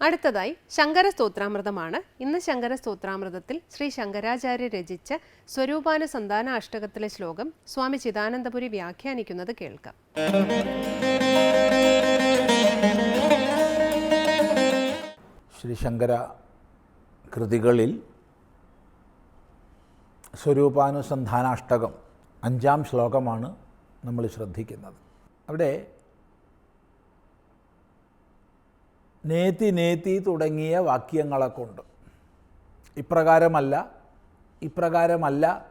അടുത്തതായി ശങ്കര സ്തോത്രാമൃതമാണ് ഇന്ന് ശങ്കര സ്തോത്രാമൃതത്തിൽ ശ്രീ ശങ്കരാചാര്യ രചിച്ച സ്വരൂപാന സന്താന അഷ്ടകത്തിലെ ശ്ലോകം സ്വാമി ചിദാനന്ദപുരി വ്യാഖ്യാനിക്കുന്നത് കേൾക്കാം. ശ്രീ ശങ്കര കൃതികളിൽ സ്വരൂപാനുസന്ധാനാഷ്ടകം അഞ്ചാം ശ്ലോകമാണ് നമ്മൾ ശ്രദ്ധിക്കുന്നത്. അവിടെ നേതി നേത്തി തുടങ്ങിയ വാക്യങ്ങളെ കൊണ്ട് ഇപ്രകാരമല്ല ഇപ്രകാരമല്ല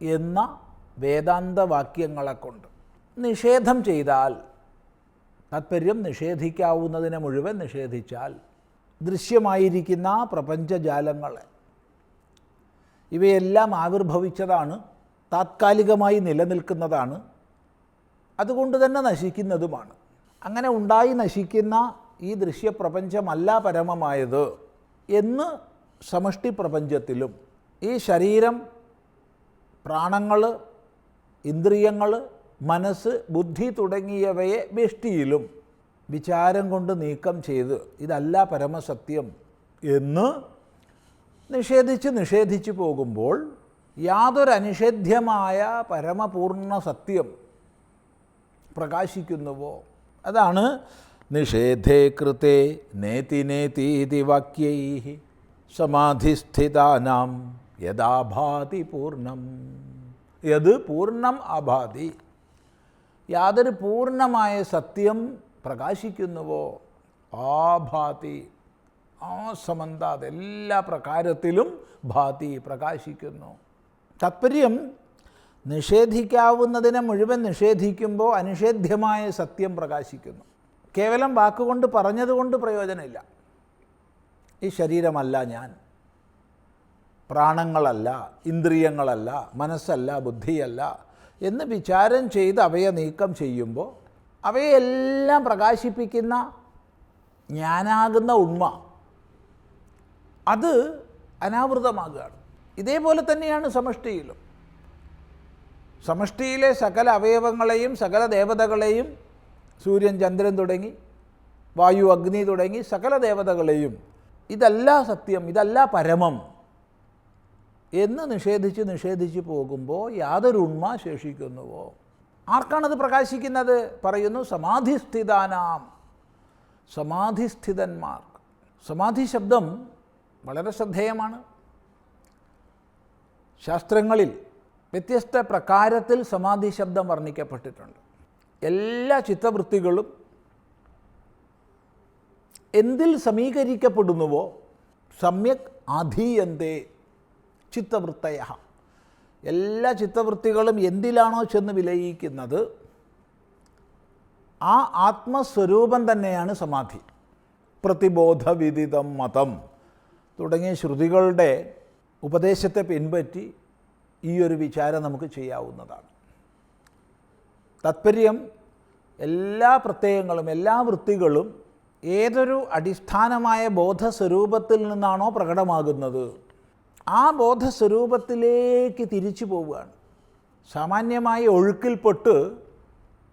എന്ന വേദാന്ത വാക്യങ്ങളെ കൊണ്ട് നിഷേധം ചെയ്താൽ താത്പര്യം നിഷേധിക്കാവുന്നതിനെ മുഴുവൻ നിഷേധിച്ചാൽ ദൃശ്യമായിരിക്കുന്ന പ്രപഞ്ചജാലങ്ങളെ ഇവയെല്ലാം ആവിർഭവിച്ചതാണ് താത്കാലികമായി നിലനിൽക്കുന്നതാണ് അതുകൊണ്ട് തന്നെ നശിക്കുന്നതുമാണ്. അങ്ങനെ ഉണ്ടായി നശിക്കുന്ന ഈ ദൃശ്യപ്രപഞ്ചമല്ല പരമമായത് എന്ന് സമഷ്ടി പ്രപഞ്ചത്തിലും ഈ ശരീരം പ്രാണങ്ങൾ ഇന്ദ്രിയങ്ങൾ മനസ്സ് ബുദ്ധി തുടങ്ങിയവയെ വെഷ്ടിയിലും വിചാരം കൊണ്ട് നീക്കം ചെയ്ത് ഇതല്ല പരമസത്യം എന്ന് നിഷേധിച്ച് നിഷേധിച്ചു പോകുമ്പോൾ യാതൊരു അനിഷേധ്യമായ പരമപൂർണ സത്യം പ്രകാശിക്കുന്നുവോ? അതാണ് നിഷേധേ കൃത്തെ നേതി നേതീതി വാക്യൈ സമാധിസ്ഥിതാനാം യഥാഭാതി പൂർണം. യത് പൂർണം അഭാതി. യാതൊരു പൂർണമായ സത്യം പ്രകാശിക്കുന്നുവോ? ആഭാതി ഭാതി ആ സമന്താത് എല്ലാ പ്രകാരത്തിലും ഭാതി പ്രകാശിക്കുന്നു. താത്പര്യം നിഷേധിക്കാവുന്നതിനെ മുഴുവൻ നിഷേധിക്കുമ്പോൾ അനിഷേധ്യമായ സത്യം പ്രകാശിക്കുന്നു. കേവലം വാക്കുകൊണ്ട് പറഞ്ഞതുകൊണ്ട് പ്രയോജനമില്ല. ഈ ശരീരമല്ല ഞാൻ. പ്രാണങ്ങളല്ല ഇന്ദ്രിയങ്ങളല്ല മനസ്സല്ല ബുദ്ധിയല്ല എന്ന് വിചാരം ചെയ്ത് അവയെ നീക്കം ചെയ്യുമ്പോൾ അവയെല്ലാം പ്രകാശിപ്പിക്കുന്ന ഞാനാകുന്ന ഉണ്മ അത് അനാവൃതമാകുകയാണ്. ഇതേപോലെ തന്നെയാണ് സമഷ്ടിയിലും. സമഷ്ടിയിലെ സകല അവയവങ്ങളെയും സകല ദേവതകളെയും സൂര്യൻ ചന്ദ്രൻ തുടങ്ങി വായു അഗ്നി തുടങ്ങി സകല ദേവതകളെയും. ഇതല്ല സത്യം ഇതല്ല പരമം എന്ന് നിഷേധിച്ച് നിഷേധിച്ച് പോകുമ്പോൾ യാതൊരു ഉണ്മ ശേഷിക്കുന്നുവോ? ആർക്കാണത് പ്രകാശിക്കുന്നത്? പറയുന്നു സമാധിസ്ഥിതാനാം. സമാധിസ്ഥിതന്മാർ. സമാധി ശബ്ദം വളരെ ശ്രദ്ധേയമാണ്. ശാസ്ത്രങ്ങളിൽ വ്യത്യസ്ത പ്രകാരത്തിൽ സമാധി ശബ്ദം വർണിക്കപ്പെട്ടിട്ടുണ്ട്. എല്ലാ ചിത്തവൃത്തികളും എന്തിൽ സമീകരിക്കപ്പെടുന്നുവോ സമ്യക് ആധീയന്തേ ചിത്തവൃത്തയ എല്ലാ ചിത്തവൃത്തികളും എന്തിലാണോ ചെന്ന് വിലയിക്കുന്നത് ആ ആത്മസ്വരൂപം തന്നെയാണ് സമാധി. പ്രതിബോധവിദിതം മതം തുടങ്ങിയ ശ്രുതികളുടെ ഉപദേശത്തെ പിൻപറ്റി ഈ ഒരു വിചാരം നമുക്ക് ചെയ്യാവുന്നതാണ്. താത്പര്യം എല്ലാ പ്രത്യയങ്ങളും എല്ലാ വൃത്തികളും ഏതൊരു അടിസ്ഥാനമായ ബോധസ്വരൂപത്തിൽ നിന്നാണോ പ്രകടമാകുന്നത്. ആ ബോധസ്വരൂപത്തിലേക്ക് തിരിച്ചു പോവുകയാണ്. സാമാന്യമായ ഒഴുക്കിൽപ്പെട്ട്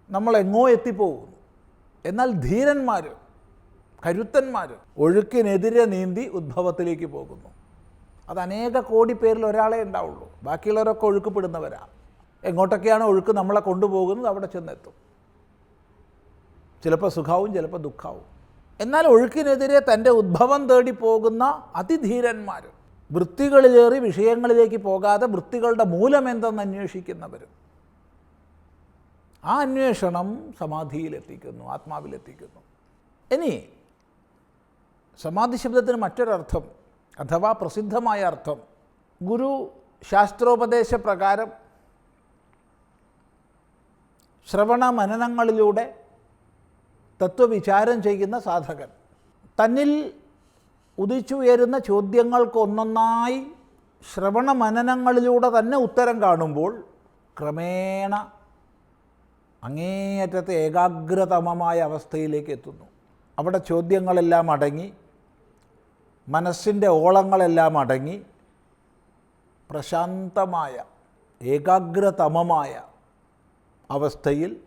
നമ്മൾ എങ്ങോ എത്തിപ്പോകുന്നു. എന്നാൽ ധീരന്മാർ കരുത്തന്മാർ ഒഴുക്കിനെതിരെ നീന്തി ഉദ്ഭവത്തിലേക്ക് പോകുന്നു. അത് അനേക കോടി പേരിൽ ഒരാളെ ഉണ്ടാവുള്ളൂ. ബാക്കിയുള്ളവരൊക്കെ ഒഴുക്കപ്പെടുന്നവരാ. എങ്ങോട്ടൊക്കെയാണ് ഒഴുക്ക് നമ്മളെ കൊണ്ടുപോകുന്നത് അവിടെ ചെന്നെത്തും. ചിലപ്പോൾ സുഖാവും ചിലപ്പോൾ ദുഃഖാവും. എന്നാൽ ഒഴുക്കിനെതിരെ തന്റെ ഉദ്ഭവം തേടി പോകുന്ന അതിധീരന്മാർ വൃത്തികളിലേറി വിഷയങ്ങളിലേക്ക് പോകാതെ വൃത്തികളുടെ മൂലം എന്തെന്ന് അന്വേഷിക്കുന്നവർ. ആ അന്വേഷണം സമാധിയിലെത്തിക്കുന്നു ആത്മാവിലെത്തിക്കുന്നു. ഇനി സമാധി ശബ്ദത്തിന് മറ്റൊരർത്ഥം അഥവാ പ്രസിദ്ധമായ അർത്ഥം ഗുരു ശാസ്ത്രോപദേശ പ്രകാരം ശ്രവണ മനനങ്ങളിലൂടെ തത്വവിചാരം ചെയ്യുന്ന സാധകൻ. തന്നിൽ ഉദിച്ചുയരുന്ന ചോദ്യങ്ങൾക്കൊന്നൊന്നായി ശ്രവണ മനനങ്ങളിലൂടെ തന്നെ ഉത്തരം കാണുമ്പോൾ ക്രമേണ അങ്ങേയറ്റത്തെ ഏകാഗ്രതമമായ അവസ്ഥയിലേക്ക് എത്തുന്നു. അവിടെ ചോദ്യങ്ങളെല്ലാം അടങ്ങി മനസ്സിന്റെ ഓളങ്ങളെല്ലാം അടങ്ങി പ്രശാന്തമായ ഏകാഗ്രതമമായ അവസ്ഥയിൽ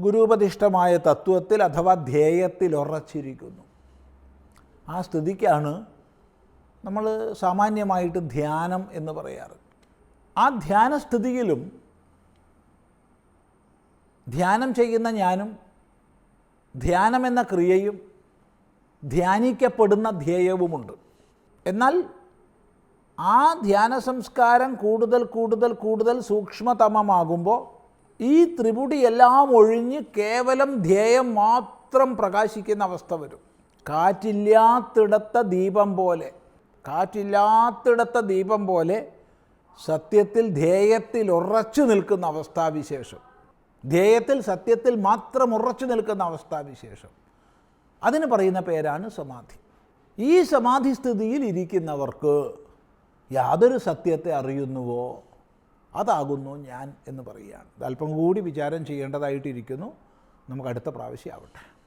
ഗുരുപതിഷ്ഠമായ തത്വത്തിൽ അഥവാ ധ്യേയത്തിൽ ഉറച്ചിരിക്കുന്നു. ആ സ്ഥിതിക്കാണ് നമ്മൾ സാമാന്യമായിട്ട് ധ്യാനം എന്ന് പറയാറ്. ആ ധ്യാനസ്ഥിതിയിലും ധ്യാനം ചെയ്യുന്ന ഞാനും ധ്യാനം എന്ന ക്രിയയും ധ്യാനിക്കപ്പെടുന്ന ധ്യേയവുമുണ്ട്. എന്നാൽ ആ ധ്യാന സംസ്കാരം കൂടുതൽ കൂടുതൽ കൂടുതൽ സൂക്ഷ്മതമമാകുമ്പോൾ ഈ ത്രിപുടി എല്ലാം ഒഴിഞ്ഞ് കേവലം ധ്യേയം മാത്രം പ്രകാശിക്കുന്ന അവസ്ഥ വരും. കാറ്റില്ലാത്തിടത്ത ദീപം പോലെ കാറ്റില്ലാത്തിടത്ത ദീപം പോലെ സത്യത്തിൽ ധ്യേയത്തിൽ ഉറച്ചു നിൽക്കുന്ന അവസ്ഥാവിശേഷം ധ്യേയത്തിൽ സത്യത്തിൽ മാത്രം ഉറച്ചു നിൽക്കുന്ന അവസ്ഥാവിശേഷം. അതിന് പറയുന്ന പേരാണ് സമാധി. ഈ സമാധി സ്ഥിതിയിൽ ഇരിക്കുന്നവർക്ക് യാതൊരു സത്യത്തെ അറിയുന്നുവോ? അതാകുന്നു ഞാൻ എന്ന് പറയുകയാണ്. അല്പം കൂടി വിചാരം ചെയ്യേണ്ടതായിട്ടിരിക്കുന്നു. നമുക്ക് അടുത്ത പ്രാവശ്യം ആവട്ടെ.